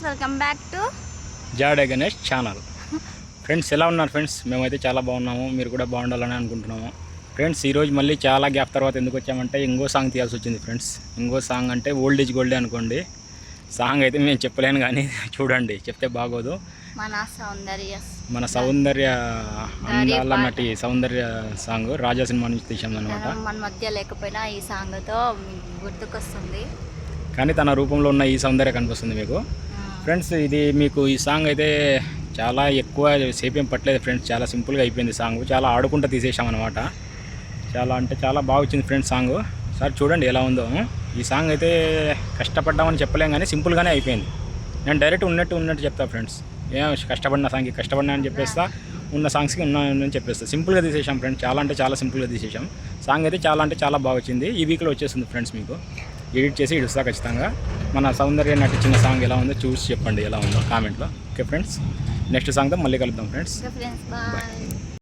Friends welcome back to Jade Ganesh channel friends ఎలా ఉన్నారు friends? మేమైతే చాలా బాగున్నాము. మీరు కూడా బాగుండాలని అనుకుంటున్నాము. ఫ్రెండ్స్ ఈరోజు మళ్ళీ చాలా గ్యాప్ తర్వాత ఎందుకు వచ్చామంటే ఇంకో సాంగ్ తీయాల్సి వచ్చింది ఫ్రెండ్స్. ఇంకో సాంగ్ అంటే ఓల్డ్ ఏజ్ గోల్డే అనుకోండి. సాంగ్ అయితే మేము చెప్పలేను కానీ చూడండి చెప్తే బాగోదు. మన సౌందర్య. మన సౌందర్య అందాల నటి సౌందర్య సాంగ్ రాజా సినిమా నుంచి తీసాం అనమాట మన మధ్య లేకపోయినా ఈ సాంగ్తో గుర్తుకొస్తుంది. కానీ తన రూపంలో ఉన్న ఈ సౌందర్య కనిపిస్తుంది మీకు. ఫ్రెండ్స్ ఇది మీకు ఈ సాంగ్ అయితే చాలా ఎక్కువ సేపేం పట్టలేదు ఫ్రెండ్స్. చాలా సింపుల్గా అయిపోయింది సాంగ్. చాలా ఆడుకుంటూ తీసేసాం అనమాట చాలా అంటే చాలా బాగా వచ్చింది ఫ్రెండ్స్ సాంగ్. సార్ చూడండి ఎలా ఉందో. ఈ సాంగ్ అయితే కష్టపడ్డామని చెప్పలేం కానీ సింపుల్గానే అయిపోయింది. నేను డైరెక్ట్ ఉన్నట్టు ఉన్నట్టు చెప్తా ఫ్రెండ్స్. ఏం కష్టపడిన సాంగ్కి కష్టపడినా అని చెప్పేస్తా ఉన్న సాంగ్స్కి ఉన్నాయని అని చెప్పేస్తా. సింపుల్గా తీసేసాం ఫ్రెండ్స్. చాలా అంటే చాలా సింపుల్గా తీసేసాం సాంగ్ అయితే చాలా అంటే చాలా బాగా వచ్చింది. ఈ వీక్లో వచ్చేస్తుంది ఫ్రెండ్స్ మీకు. ఎడిట్ చేసి ఇడుస్తా ఖచ్చితంగా. మన సౌందర్య నటించిన సాంగ్ ఎలా ఉందో చూసి చెప్పండి ఎలా ఉందో కామెంట్లో. ఓకే ఫ్రెండ్స్ నెక్స్ట్ సాంగ్తో మళ్ళీ కలుద్దాం ఫ్రెండ్స్. Friends bye.